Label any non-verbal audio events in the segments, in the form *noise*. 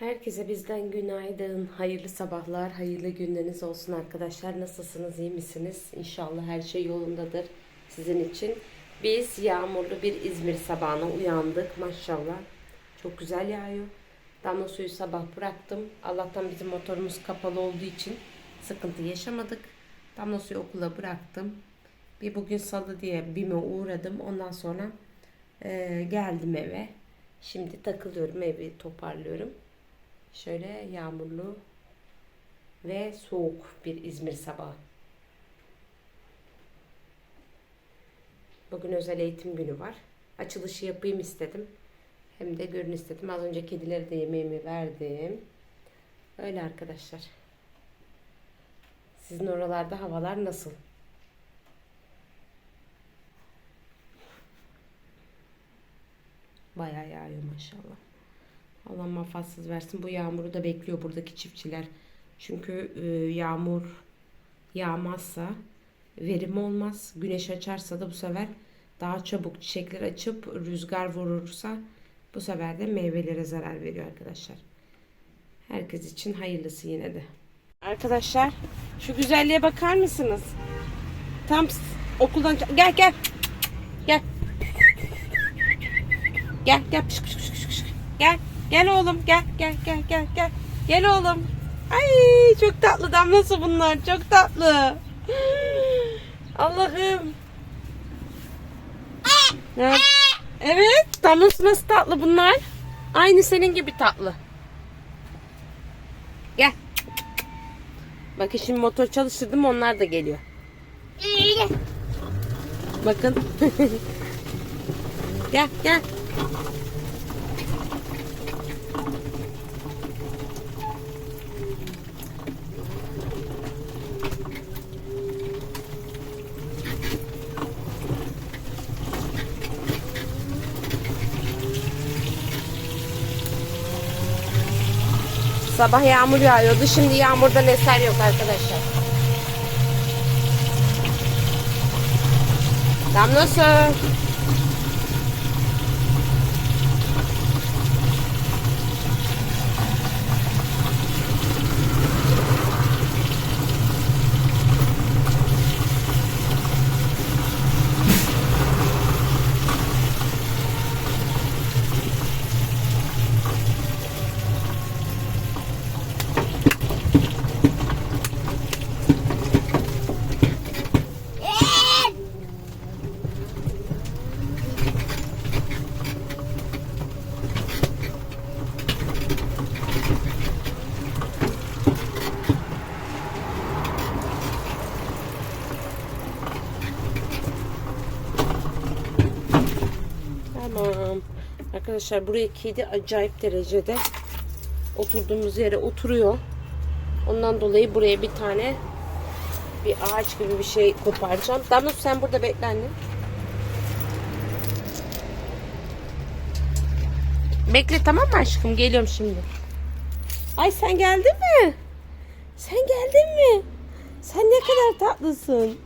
Herkese bizden günaydın, hayırlı sabahlar, hayırlı günleriniz olsun arkadaşlar. Nasılsınız, iyi misiniz? İnşallah her şey yolundadır sizin için. Biz yağmurlu bir İzmir sabahına uyandık maşallah. Çok güzel yağıyor. Damla suyu sabah bıraktım. Allah'tan bizim motorumuz kapalı olduğu için sıkıntı yaşamadık. Damla suyu okula bıraktım. Bir bugün salı diye BİM'e uğradım. Ondan sonra eee, geldim eve. Şimdi takılıyorum, evi toparlıyorum. Şöyle yağmurlu ve soğuk bir İzmir sabahı. Bugün özel eğitim günü var. Açılışı yapayım istedim. Hem de görün istedim. Az önce kedilere de yemeğimi verdim. Öyle arkadaşlar. Sizin oralarda havalar nasıl? Bayağı yağıyor maşallah. Allah muhafazsız versin. Bu yağmuru da bekliyor buradaki çiftçiler. Çünkü e, yağmur yağmazsa verim olmaz. Güneş açarsa da bu sefer daha çabuk çiçekler açıp rüzgar vurursa bu sefer de meyvelere zarar veriyor arkadaşlar. Herkes için hayırlısı yine de. Arkadaşlar şu güzelliğe bakar mısınız? Tam okuldan gel gel. Gel. Gel gel. Pış, pış, pış, pış, pış. Gel. Gel oğlum gel gel gel gel gel. Gel oğlum. Ay çok tatlı damlası bunlar. Çok tatlı. Allah'ım. Ya, Evet damlası nasıl tatlı bunlar? Aynı senin gibi tatlı. Gel. Bakın şimdi motor çalıştırdım onlar da geliyor. Bakın. *laughs* gel gel. Sabah yağmur yağıyordu. Şimdi yağmurdan eser yok arkadaşlar. Damla su. Tamam. Arkadaşlar buraya kedi acayip derecede oturduğumuz yere oturuyor. Ondan dolayı buraya bir tane bir ağaç gibi bir şey koparacağım. Damla sen burada bekle anne. Bekle tamam mı aşkım? Geliyorum şimdi. Ay sen geldin mi? Sen geldin mi? Sen ne kadar tatlısın.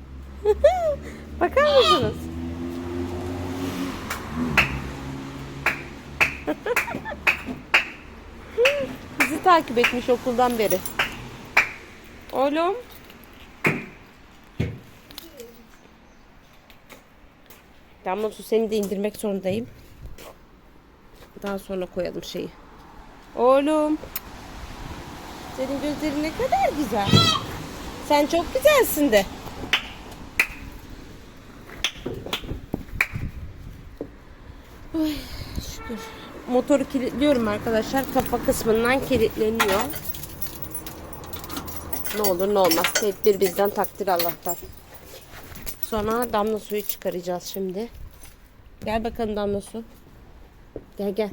*laughs* Bakar mısınız? Takip etmiş okuldan beri. Oğlum. Damla su seni de indirmek zorundayım. Daha sonra koyalım şeyi. Oğlum. Senin gözlerin ne kadar güzel. Sen çok güzelsin de. Ay, şükür. Motoru kilitliyorum arkadaşlar. Kafa kısmından kilitleniyor. Ne olur ne olmaz. Tedbir bizden takdir Allah'tan. Sonra damla suyu çıkaracağız şimdi. Gel bakalım damla su. Gel gel.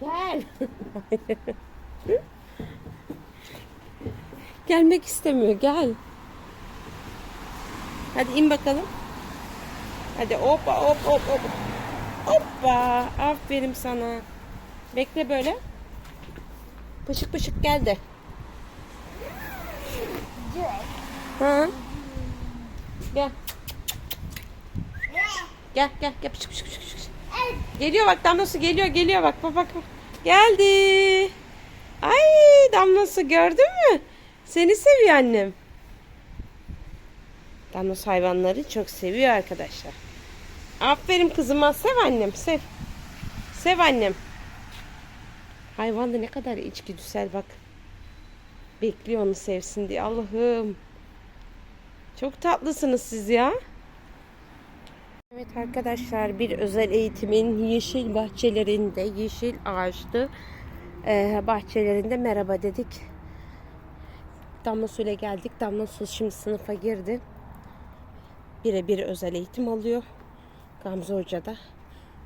Gel. *laughs* Gelmek istemiyor. Gel. Hadi in bakalım. Hadi hoppa hop hop hop. Hoppa. Aferin sana. Bekle böyle. Pışık pışık gel de. Ha? Gel. Gel gel gel pışık pışık pışık. Geliyor bak damlası geliyor geliyor bak bak bak. bak. Geldi. damlası gördün mü? Seni seviyor annem. Damlos hayvanları çok seviyor arkadaşlar. Aferin kızıma sev annem sev. Sev annem. Hayvan da ne kadar içgüdüsel bak. Bekliyor onu sevsin diye Allah'ım. Çok tatlısınız siz ya. Evet arkadaşlar bir özel eğitimin yeşil bahçelerinde, yeşil ağaçlı eee, bahçelerinde merhaba dedik. Damla Su ile geldik. Damla Su şimdi sınıfa girdi. Birebir özel eğitim alıyor. Gamze Hoca da.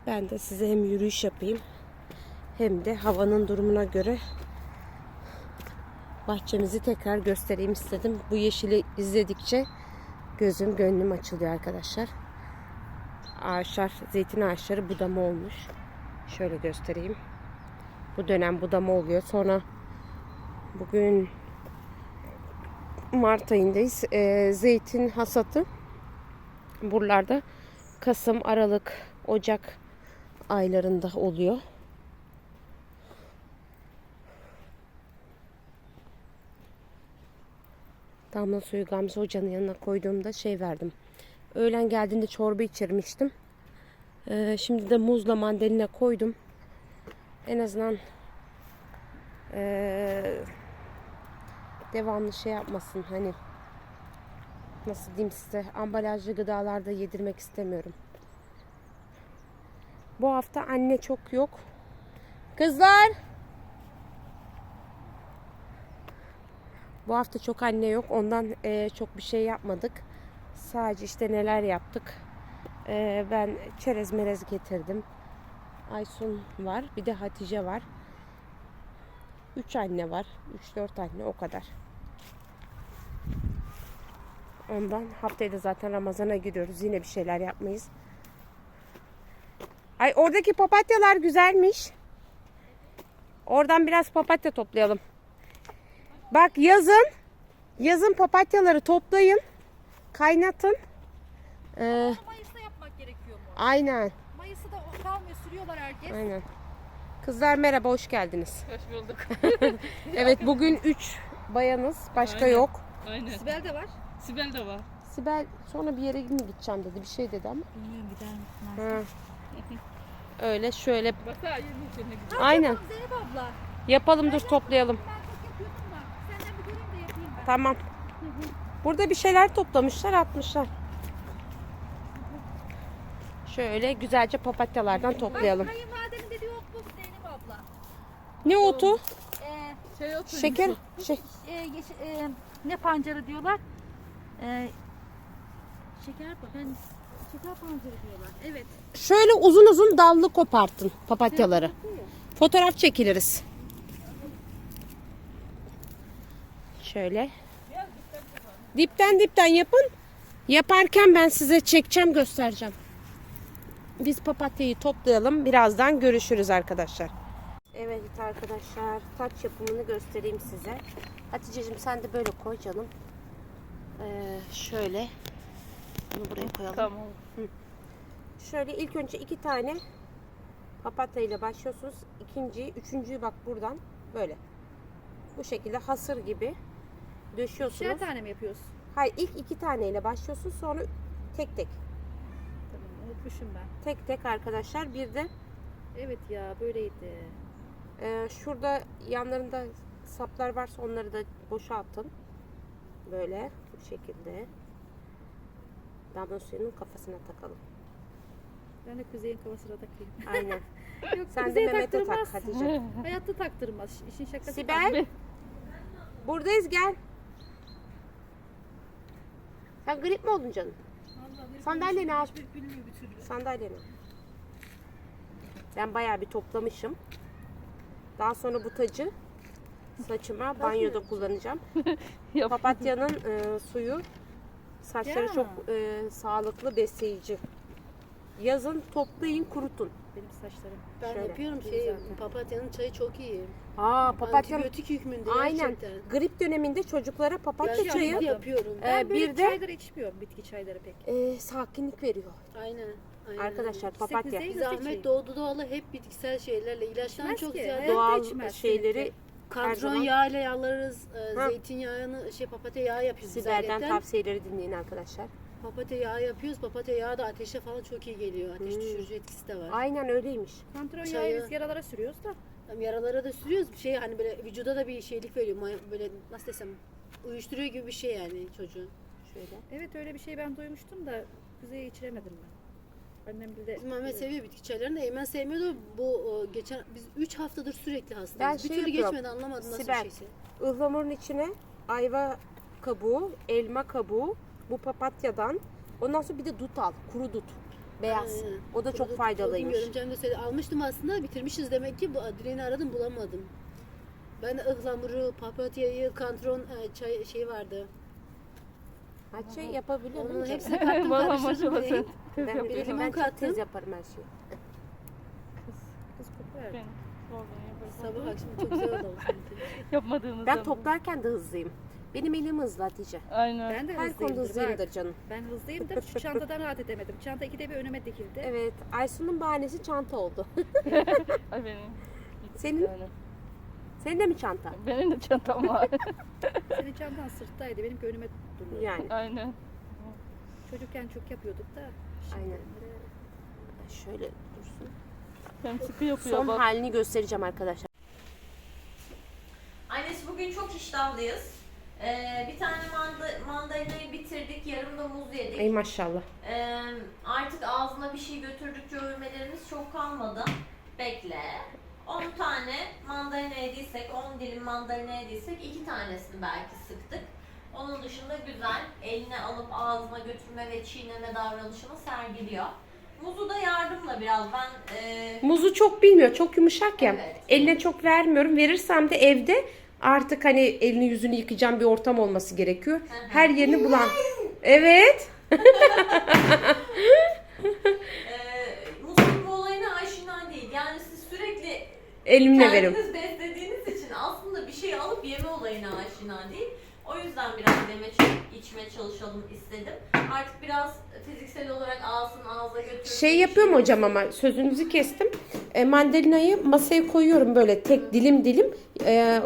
Ben de size hem yürüyüş yapayım hem de havanın durumuna göre bahçemizi tekrar göstereyim istedim. Bu yeşili izledikçe gözüm gönlüm açılıyor arkadaşlar. Ağaçlar, zeytin ağaçları budama olmuş. Şöyle göstereyim. Bu dönem budama oluyor. Sonra bugün Mart ayındayız. Ee, zeytin hasatı buralarda Kasım, Aralık, Ocak aylarında oluyor. Damla suyu Gamze Hoca'nın yanına koyduğumda şey verdim. Öğlen geldiğinde çorba içirmiştim. Ee, şimdi de muzla mandalina koydum. En azından ee, devamlı şey yapmasın hani nasıl diyeyim size ambalajlı gıdalarda yedirmek istemiyorum. Bu hafta anne çok yok. Kızlar Bu hafta çok anne yok. Ondan eee, çok bir şey yapmadık. Sadece işte neler yaptık. Eee, ben çerez merez getirdim. Aysun var. Bir de Hatice var. Üç anne var. Üç dört anne o kadar. Ondan haftaya da zaten Ramazan'a gidiyoruz. Yine bir şeyler yapmayız. Ay oradaki papatyalar güzelmiş. Oradan biraz papatya toplayalım. Bak yazın yazın papatyaları toplayın. Kaynatın. Ee, Mayıs'ta yapmak gerekiyor mu? aynen. Mayıs'ta da o kalmıyor, sürüyorlar herkes. Aynen. Kızlar merhaba hoş geldiniz. Hoş bulduk. *laughs* Evet bugün 3 bayanız. Başka Aynen. yok. Aynen. Sibel de var. Sibel de var. Sibel sonra bir yere mi gideceğim dedi. Bir şey dedi ama. Bilmiyorum gider mi? Ha. Öyle şöyle. Üzerine gidiyor. Aynen. Zeynep abla. Yapalım dur toplayalım. Ben çok yapıyordum da. Senden bir göreyim de yapayım ben. Tamam. Burada bir şeyler toplamışlar, atmışlar. Şöyle güzelce papatyalardan toplayalım. Kayınvalidenin dediği ot bu Zeynep abla. Ne otu? Ee, Şey otur. Şeker. Şey. e, e, ne pancarı diyorlar? Ee, şeker ben şeker pancarı diyorlar. Evet. Şöyle uzun uzun dallı kopartın papatyaları. Fotoğraf çekiliriz. Şöyle. Dipten dipten yapın. Yaparken ben size çekeceğim göstereceğim. Biz papatyayı toplayalım. Birazdan görüşürüz arkadaşlar. Evet arkadaşlar taç yapımını göstereyim size. Hatice'cim sen de böyle koy canım. Ee, şöyle. Bunu buraya koyalım. Tamam. Şöyle ilk önce iki tane papatya ile başlıyorsunuz. İkinciyi, üçüncüyü bak buradan böyle. Bu şekilde hasır gibi döşüyorsunuz. Şer tane mi yapıyoruz? Hayır ilk iki tane ile başlıyorsunuz sonra tek tek. Tamam unutmuşum ben. Tek tek arkadaşlar. Bir de Evet ya böyleydi. e, şurada yanlarında saplar varsa onları da boşaltın. Böyle bu şekilde. Damla suyunun kafasına takalım. Ben de Kuzey'in kafasına takayım. Aynen. *laughs* Yok Sen de Mehmet'e tak. Hatice. *laughs* Hayatta taktırmaz. İşin şakası. Sibel. Buradayız gel. Sen grip mi oldun canım? Sandalyeni al. Sandalyeni. al. Ben bayağı bir toplamışım. Daha sonra bu tacı saçıma banyoda kullanacağım. *laughs* Papatyanın e, suyu saçları Ya. çok e, sağlıklı besleyici. Yazın toplayın kurutun. Benim saçlarım. Ben Şöyle. yapıyorum şey, papatyanın çayı çok iyi. Aa papatya Antibiyotik hükmünde Aynen. gerçekten. grip döneminde çocuklara papatya Ben çayı çayı yapıyorum. Ee, Ben bir de- çayları içmiyorum. Bitki çayları pek. e, sakinlik veriyor. Aynen. aynen. Arkadaşlar papatya. Kuzey- Biz Ahmet doğdu doğalı hep bitkisel şeylerle ilaçtan İçmez çok ki, ziyade Doğal içmez şeyleri Zaman- yağıyla yağlarız. E, Ha. zeytinyağını şey papatya yağı yapıyoruz biz ayrıca. tavsiyeleri dinleyin arkadaşlar. Papatya yağı yapıyoruz. Papatya yağı da ateşe falan çok iyi geliyor. Ateş Hmm. düşürücü etkisi de var. Aynen öyleymiş. Kantron Çayı- yağı biz yaralara sürüyoruz da. Hem Yaralara da sürüyoruz. Bir şey hani böyle vücuda da bir şeylik veriyor. May- Böyle nasıl desem uyuşturuyor gibi bir şey yani çocuğun. Şöyle. Evet öyle bir şey ben duymuştum da kızıya içiremedim ben. Annem bir de Bizim Mehmet seviyor bitki çaylarını da Eymen sevmiyordu. Bu e, geçen biz 3 haftadır sürekli hastayız. Ben bir şey türlü yapıyorum. geçmedi anlamadım nasıl Sibel. bir şeyse. Ihlamurun içine ayva kabuğu, elma kabuğu, bu papatyadan. Ondan sonra bir de dut al. Kuru dut. Beyaz. Aynen. O da çok faydalıymış. Bilmiyorum Cem de söyledi. Almıştım aslında bitirmişiz demek ki. Bu dileğini aradım bulamadım. Ben de ıhlamuru, papatyayı, kantron e, çay şey vardı. Ha şey yapabiliyor Onun hepsini *laughs* kattım Valla karıştırdım. maşallah direkt. sen. Ben, bilirim, limon ben çok kattım. tez yaparım her şeyi. kız. Ben yaparım. Sabah akşam çok güzel oldu. *laughs* Yapmadığımız Ben zaman. toplarken de hızlıyım. Benim elim hızlı Hatice. Aynen. Ben de Her konuda hızlıyımdır. bak. hızlıyımdır canım. Ben hızlıyımdır. Şu çantadan rahat edemedim. Çanta ikide bir önüme dikildi. Evet, Aysun'un bahanesi çanta oldu. *laughs* Ay benim. Senin? Yani. Senin de mi çanta? Benim de çantam var. Senin çantan sırttaydı. Benimki önüme duruyor. Yani. Aynen. Çocukken çok yapıyorduk da. Aynen. Şöyle dursun. Hem sıkı yapıyor Son bak. halini göstereceğim arkadaşlar. Annesi bugün çok iştahlıyız. Ee, bir tane manda, mandalinayı bitirdik, yarım da muz yedik. Ey maşallah. Ee, artık ağzına bir şey götürdükçe övmelerimiz çok kalmadı. Bekle. 10 tane mandalina yediysek, 10 dilim mandalina yediysek 2 tanesini belki sıktık. Onun dışında güzel, eline alıp ağzına götürme ve çiğneme davranışını sergiliyor. Muzu da yardımla biraz ben e, Muzu çok bilmiyor. Çok yumuşak ya. Evet. Eline çok vermiyorum. Verirsem de evde artık hani elini yüzünü yıkayacağım bir ortam olması gerekiyor. Her yerini bulan. Evet. *laughs* e, muzun bu olayına aşina değil. Yani siz sürekli Elimle. Kendiniz beslediğiniz için aslında bir şey alıp yeme olayına aşina değil. O yüzden biraz yeme içme çalışalım istedim. Artık biraz fiziksel olarak alsın ağza götürsün. Şey yapıyorum hocam ama sözünüzü kestim. E, mandalinayı masaya koyuyorum böyle tek dilim dilim. E,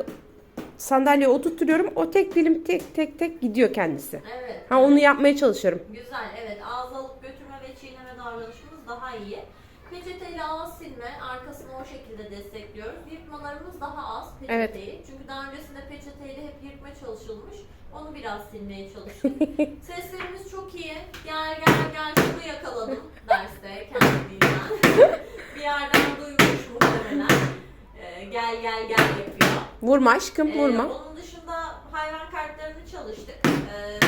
sandalyeye oturtuyorum. O tek dilim tek tek tek gidiyor kendisi. Evet. Ha onu yapmaya çalışıyorum. Güzel evet ağza alıp götürme ve çiğneme davranışımız daha iyi. Peçeteyle ağız silme arkasını o şekilde destekliyoruz. Yırtmalarımız daha az peçeteyi. Çünkü daha öncesinde peçeteyle hep yırtma çalışılmış. Onu biraz silmeye çalıştık. *laughs* Seslerimiz çok iyi. Gel gel gel şunu yakaladım derste kendiliğinden. *laughs* bir yerden duymuş muhtemelen. Ee, gel gel gel yapıyor. Vurma aşkım Ee, vurma. onun dışında hayvan kartlarını çalıştık. Ee,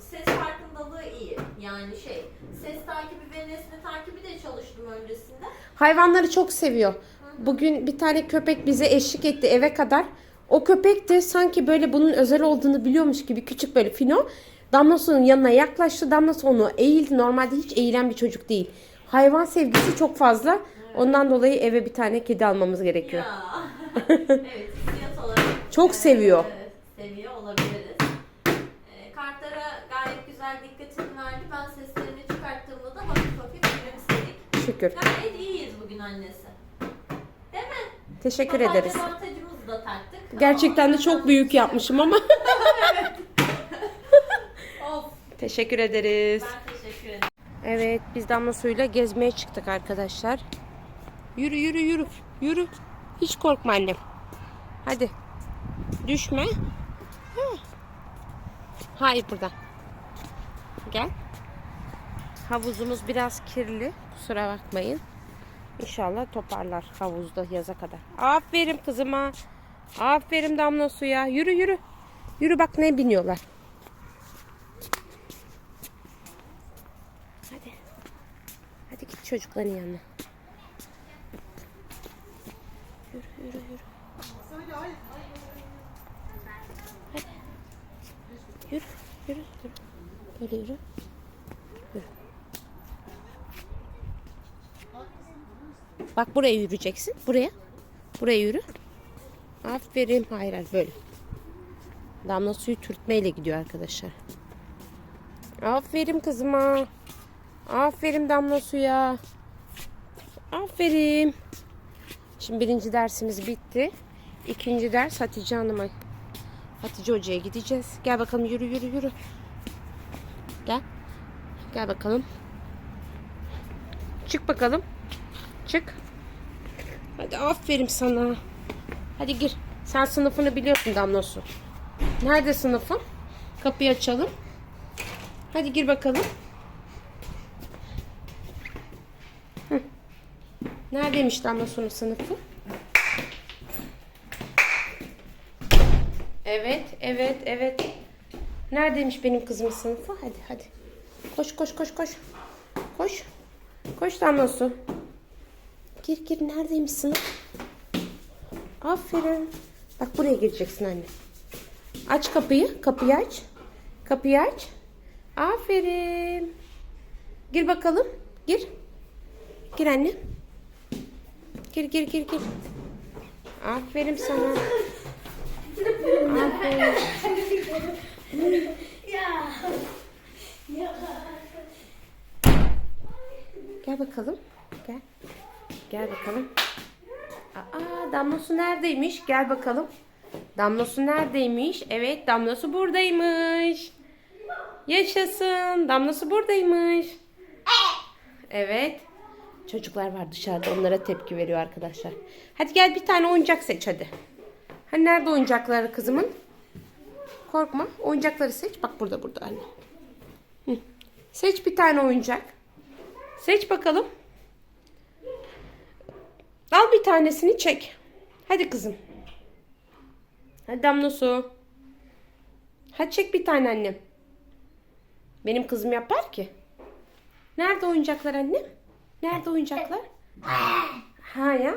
ses farkındalığı iyi. Yani şey, ses takibi ve nesne takibi de çalıştım öncesinde. Hayvanları çok seviyor. Bugün bir tane köpek bize eşlik etti eve kadar. O köpek de sanki böyle bunun özel olduğunu biliyormuş gibi küçük böyle fino. Damlasu'nun yanına yaklaştı. Damlası onu eğildi. Normalde hiç eğilen bir çocuk değil. Hayvan sevgisi çok fazla. Ondan dolayı eve bir tane kedi almamız gerekiyor. Ya. *laughs* evet, hissiyat olarak. Çok seviyor Şükür. Gayet iyiyiz bugün annesi. Değil mi? Teşekkür Papatya ederiz. avantajımızı da taktık. Gerçekten de çok büyük yapmışım ama. *laughs* Of, Teşekkür ederiz. ben teşekkür ederim. Evet biz damla suyuyla gezmeye çıktık arkadaşlar. Yürü yürü yürü. Yürü. Hiç korkma annem. Hadi. Düşme. Hayır buradan. Gel. Havuzumuz biraz kirli. Kusura bakmayın. İnşallah toparlar havuzda yaza kadar. Aferin kızıma. Aferin damla suya. Yürü yürü. Yürü bak ne biniyorlar. Hadi. Hadi git çocukların yanına. Yürü yürü yürü. Hadi. Yürü yürü yürü. Böyle yürü. Bak buraya yürüyeceksin. Buraya. Buraya yürü. Aferin. Hayır hayır böyle. Damla suyu türtmeyle gidiyor arkadaşlar. Aferin kızıma. Aferin damla suya. Aferin. Şimdi birinci dersimiz bitti. İkinci ders Hatice Hanım'a. Hatice Hoca'ya gideceğiz. Gel bakalım yürü yürü yürü. Gel. Gel bakalım. Çık bakalım. Aferin sana. Hadi gir. Sen sınıfını biliyorsun Damlosu. Nerede sınıfın? Kapıyı açalım. Hadi gir bakalım. Hı. Neredeymiş Damlosu'nun sınıfı? Evet, evet, evet. Neredeymiş benim kızımın sınıfı? Hadi, hadi. Koş, koş, koş, koş. Koş. Koş Damlosu. Gir, gir. Neredeymiş sınıf? Aferin. Bak buraya gireceksin anne. Aç kapıyı. Kapıyı aç. Kapıyı aç. Aferin. Gir bakalım. Gir. Gir anne. Gir gir gir gir. Aferin sana. Aferin. Gel bakalım. Gel. Bakalım. Aa, damlosu neredeymiş? Gel bakalım. Damlosu neredeymiş? Evet, damlosu buradaymış. Yaşasın. Damlosu buradaymış. Evet. Çocuklar var dışarıda. Onlara tepki veriyor arkadaşlar. Hadi gel bir tane oyuncak seç hadi. Hani nerede oyuncakları kızımın? Korkma. Oyuncakları seç. Bak burada burada anne. Hı. Seç bir tane oyuncak. Seç bakalım. Al bir tanesini çek. Hadi kızım. Hadi Damla su. Hadi çek bir tane annem. Benim kızım yapar ki. Nerede oyuncaklar annem? Nerede oyuncaklar? Ha ya.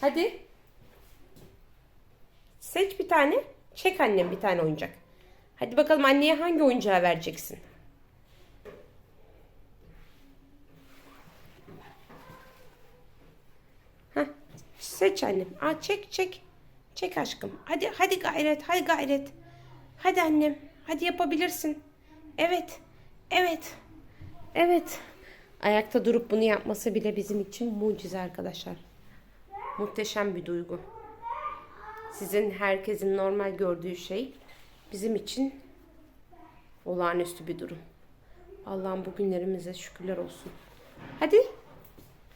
Hadi. Seç bir tane. Çek annem bir tane oyuncak. Hadi bakalım anneye hangi oyuncağı vereceksin? Heh, seç annem. Aa, çek çek. Çek aşkım. Hadi hadi gayret. Hadi gayret. Hadi annem. Hadi yapabilirsin. Evet. Evet. Evet. Ayakta durup bunu yapması bile bizim için mucize arkadaşlar. Muhteşem bir duygu. Sizin herkesin normal gördüğü şey bizim için olağanüstü bir durum. Allah'ım bugünlerimize şükürler olsun. Hadi.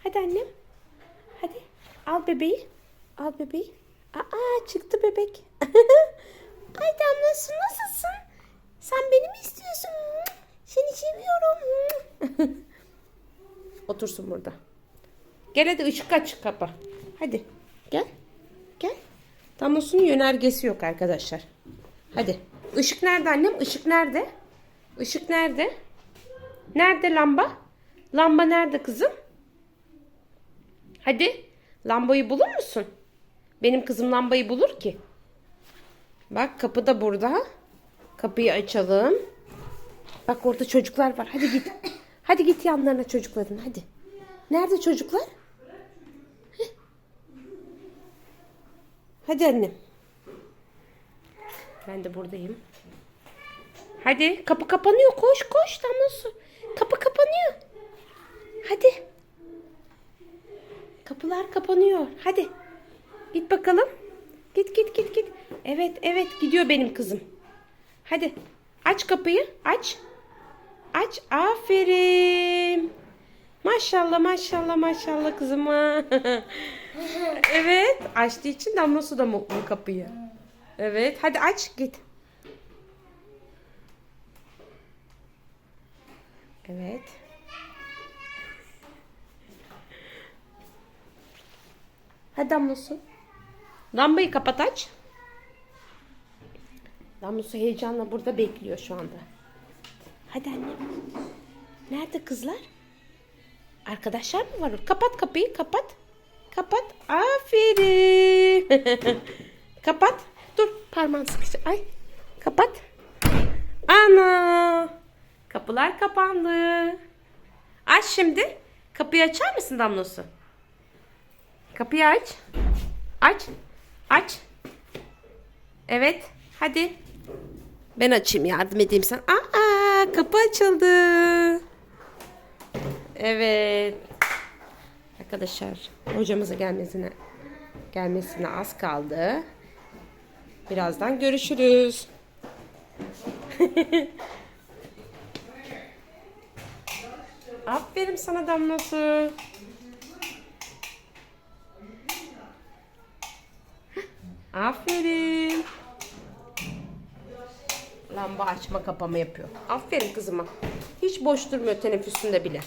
Hadi annem. Hadi al bebeği. Al bebeği. Aa çıktı bebek. *laughs* Ay Damlası nasılsın? Sen beni mi istiyorsun? Seni seviyorum. *laughs* Otursun burada. Gel hadi ışık aç kapa. Hadi gel. Gel. Damlasının yönergesi yok arkadaşlar. Hadi. Işık nerede annem? Işık nerede? Işık nerede? Nerede lamba? Lamba nerede kızım? Hadi lambayı bulur musun? Benim kızım lambayı bulur ki. Bak kapı da burada. Kapıyı açalım. Bak orada çocuklar var. Hadi git. Hadi git yanlarına çocukların hadi. Nerede çocuklar? Hadi annem. Ben de buradayım. Hadi kapı kapanıyor. Koş koş damla su. Kapı kapanıyor. Hadi. Kapılar kapanıyor. Hadi. Git bakalım. Git git git git. Evet evet gidiyor benim kızım. Hadi. Aç kapıyı. Aç. Aç. Aferin. Maşallah maşallah maşallah kızıma. *laughs* evet. Açtığı için damla su da mutlu kapıyı. Evet. Hadi aç git. Evet. Hadi damla su. Lambayı kapat aç. Damla su heyecanla burada bekliyor şu anda. Hadi annem. Nerede kızlar? Arkadaşlar mı var? Kapat kapıyı kapat. Kapat. Aferin. *laughs* kapat. Dur parmağın sıkıştı. Ay. Kapat. Ana. Kapılar kapandı. Aç şimdi. Kapıyı açar mısın Damlosu? Kapıyı aç. Aç. Aç. Evet. Hadi. Ben açayım yardım edeyim sana. Aa kapı açıldı. Evet. Arkadaşlar hocamıza gelmesine Gelmesine az kaldı. Birazdan görüşürüz. *laughs* Aferin sana damlası. Aferin. Lamba açma kapama yapıyor. Aferin kızıma. Hiç boş durmuyor teneffüsünde bile.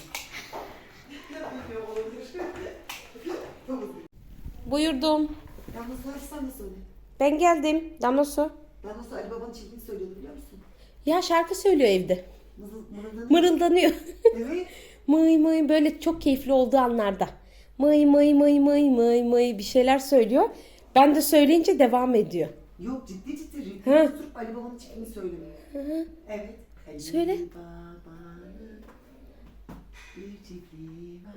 Buyurdum. Damla Su de söyle. Ben geldim. Damla su. Damla Su Ali Baba'nın çiftliğini söylüyordu biliyor musun? Ya şarkı söylüyor evde. Mırıldanıyor. Mırıldanıyor. Evet. *laughs* mıy mıy böyle çok keyifli olduğu anlarda. Mıy mıy mıy mıy mıy mıy bir şeyler söylüyor. Ben de söyleyince devam ediyor. Yok ciddi ciddi Hı. ritmi tutup Ali Baba'nın çiftliğini söylüyor. Evet. Ali Söyle. Baba'nın bir çiftliği var.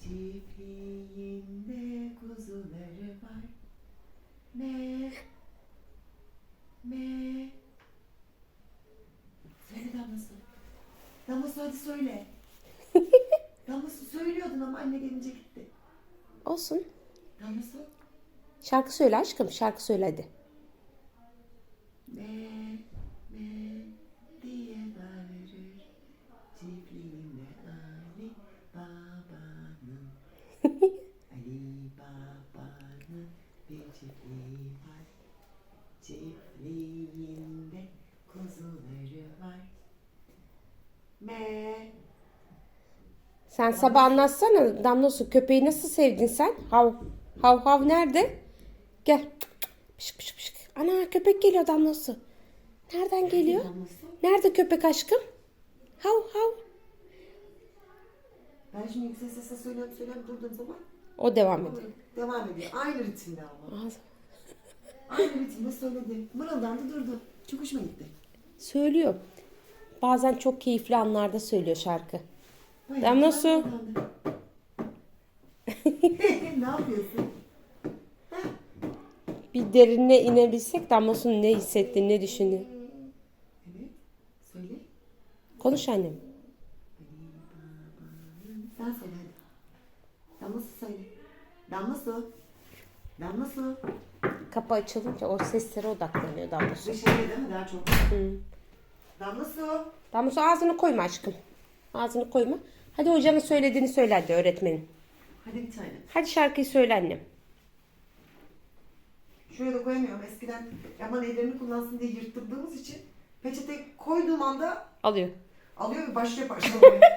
Çiftliğinde kuzuları var. Me. Me. Söyle Damla Su. Damla Su hadi söyle. *laughs* Damla Su söylüyordun ama anne gelince gitti. Olsun. Damla Su. Şarkı söyle aşkım. Şarkı söyle hadi. Me, me diye bağırır çiftliğinde Ali Baba'nın *laughs* Ali Baba'nın bir çiftliği var Çiftliğinde kuzuları var Me Sen sabah anlatsana Damla su köpeği nasıl sevdin sen? Hav hav hav nerede? Gel. Pışık pışık pışık. Ana köpek geliyor Damla su. Nereden geliyor? damlası. Nerede köpek aşkım? Hav hav. Ben şimdi yüksek sesle söylüyorum söylüyorum durduğum zaman O devam ediyor. devam ediyor. Aynı ritimde ama. Aynı ritimde söyledi. Mırıldandı durdu. Çok hoşuma gitti. Söylüyor. Bazen çok keyifli anlarda söylüyor şarkı. Damla su. *laughs* ne yapıyorsun? Bir derinine inebilsek Damla Su'nun ne hissettiğini, ne düşündüğünü. Evet. Söyle. Konuş annem. Sen söyle hadi. Damla su söyle. Damla su. Damla su. Kapı açılınca o seslere odaklanıyor Damla Su. Dışarıya değil mi daha çok? Damla su. Damla Su ağzını koyma aşkım. Ağzını koyma. Hadi hocanın söylediğini söyle hadi öğretmenin. Hadi bir tane. Hadi şarkıyı söyle annem. Şuraya da koyamıyorum. Eskiden yaman ellerini kullansın diye yırttırdığımız için peçete koyduğum anda Alıyor. alıyor ve başlıyor parçalamaya. *laughs*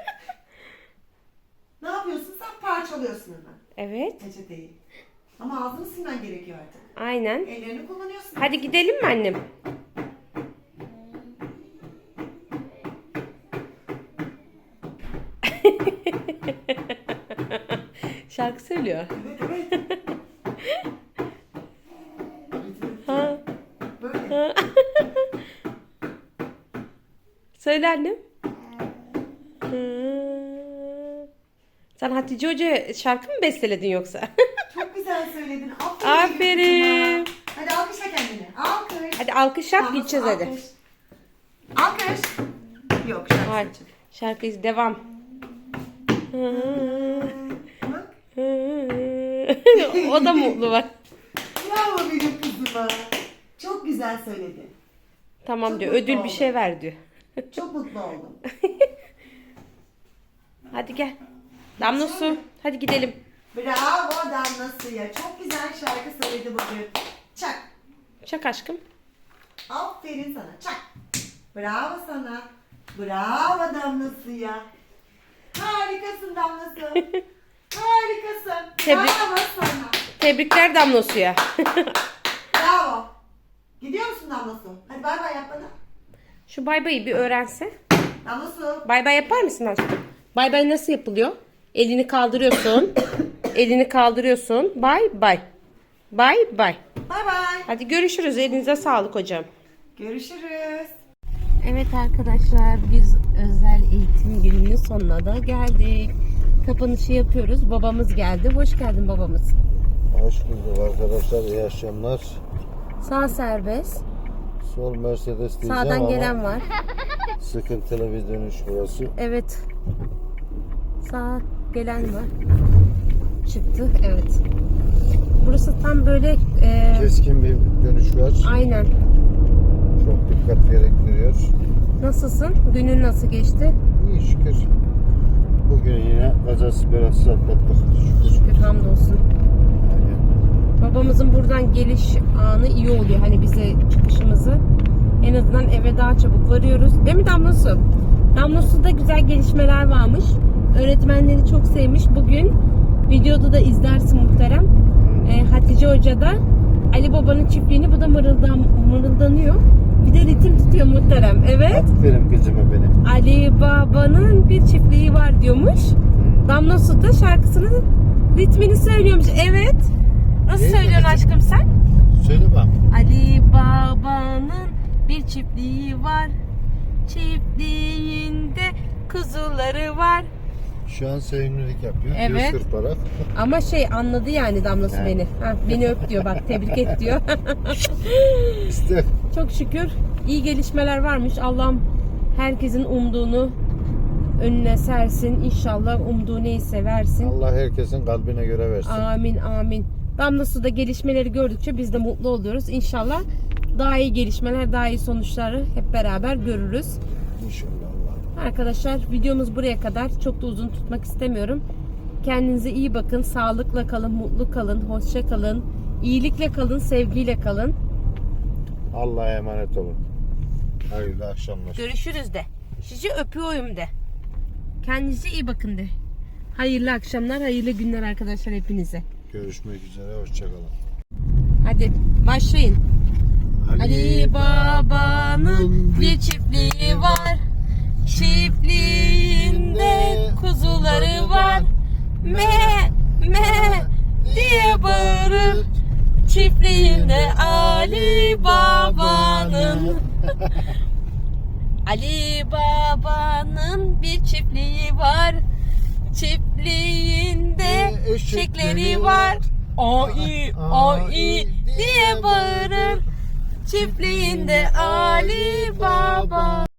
ne yapıyorsun? Sen parçalıyorsun hemen Evet. peçeteyi. Ama ağzını silmen gerekiyor artık. Aynen. Ellerini kullanıyorsun. Hadi gidelim mi annem? *laughs* Şarkı söylüyor. Evet evet. Ha. Böyle. Söyle annem. Hı. Sen Hatice Hoca şarkı mı besteledin yoksa? *laughs* Çok güzel söyledin. Aferin. Aferin. Hadi alkışla kendini. Alkış. hadi alkış yap Tamam, gideceğiz hadi. alkış. Alkış. Yok şarkı Hayır. seçin. Şarkıyı devam. Bak. *laughs* o da mutlu bak. Bravo benim kızıma. Çok güzel söyledi. Tamam diyor. Ödül bir şey ver diyor. Çok mutlu oldum. *laughs* Hadi gel. Damla su. Hadi gidelim. Bravo Damla Su'ya. Çok güzel şarkı söyledi bugün. Çak. Çak aşkım. Aferin sana. Çak. Bravo sana. Bravo Damla Su'ya. Harikasın Damla Su. *laughs* Harikasın. Tebrik- Bravo sana. Tebrikler Damla suya. *laughs* Bravo. Gidiyor musun Damla Su? Hadi bay bay yap bana. Şu bay bayı bir öğrense. Su. Bay bay yapar mısın aşkım? Bay bay nasıl yapılıyor? Elini kaldırıyorsun. *coughs* Elini kaldırıyorsun. Bay bay. Bay bay. Bay bay. Hadi görüşürüz. Elinize sağlık hocam. Görüşürüz. Evet arkadaşlar biz özel eğitim gününün sonuna da geldik. Kapanışı yapıyoruz. Babamız geldi. Hoş geldin babamız. Hoş bulduk arkadaşlar. İyi akşamlar. Sağ serbest. Sol Mercedes diyeceğim Sağdan ama gelen var. *laughs* sıkıntılı bir dönüş burası. Evet. Sağ gelen var. Çıktı. Evet. Burası tam böyle e, Keskin bir dönüş var. aynen. Çok dikkat gerektiriyor. Nasılsın? Günün nasıl geçti? İyi şükür. Bugün yine kazasız belasız atlattık. Şükür. Şükür hamdolsun. Babamızın buradan geliş anı iyi oluyor. Hani bize çıkışımızı. En azından eve daha çabuk varıyoruz. Değil mi Damlosu? Damlosu'da güzel gelişmeler varmış. Öğretmenleri çok sevmiş. Bugün videoda da izlersin muhterem. Ee, Hatice Hoca da Ali Baba'nın çiftliğini bu da mırıldan, mırıldanıyor. Bir de ritim tutuyor muhterem. Evet. Aferin kızıma benim. Ali Baba'nın bir çiftliği var diyormuş. Damla Su da şarkısının ritmini söylüyormuş. Evet. Nasıl İyi söylüyorsun mi? aşkım sen? Söyle bak. Ali Baba'nın bir çiftliği var. Çiftliğinde kuzuları var. Şu an sevimlilik yapıyor. Evet. Kırparak. Ama şey anladı yani Damlası Evet. beni. Ha, beni öp diyor bak tebrik et diyor. *laughs* İşte Çok şükür iyi gelişmeler varmış. Allah'ım herkesin umduğunu önüne sersin. İnşallah umduğu neyse versin. Allah herkesin kalbine göre versin. Amin amin. Damla suda gelişmeleri gördükçe biz de mutlu oluyoruz. İnşallah daha iyi gelişmeler, daha iyi sonuçları hep beraber görürüz. İnşallah Allah. Arkadaşlar videomuz buraya kadar. Çok da uzun tutmak istemiyorum. Kendinize iyi bakın. Sağlıkla kalın, mutlu kalın, hoşça kalın. iyilikle kalın, sevgiyle kalın. Allah'a emanet olun. Hayırlı akşamlar. Görüşürüz de. Sizi öpüyorum de. Kendinize iyi bakın de. Hayırlı akşamlar, hayırlı günler arkadaşlar hepinize. Görüşmek üzere. Hoşçakalın. Hadi başlayın. Ali Baba'nın bir çiftliği var. Çiftliğinde kuzuları var. Me me diye bağırır. Çiftliğinde Ali Baba'nın *laughs* Ali Baba'nın bir çiftliği var. Çiftliğinde eşekleri var. Ai ai diye bağırır. Çiftliğinde Ali Baba.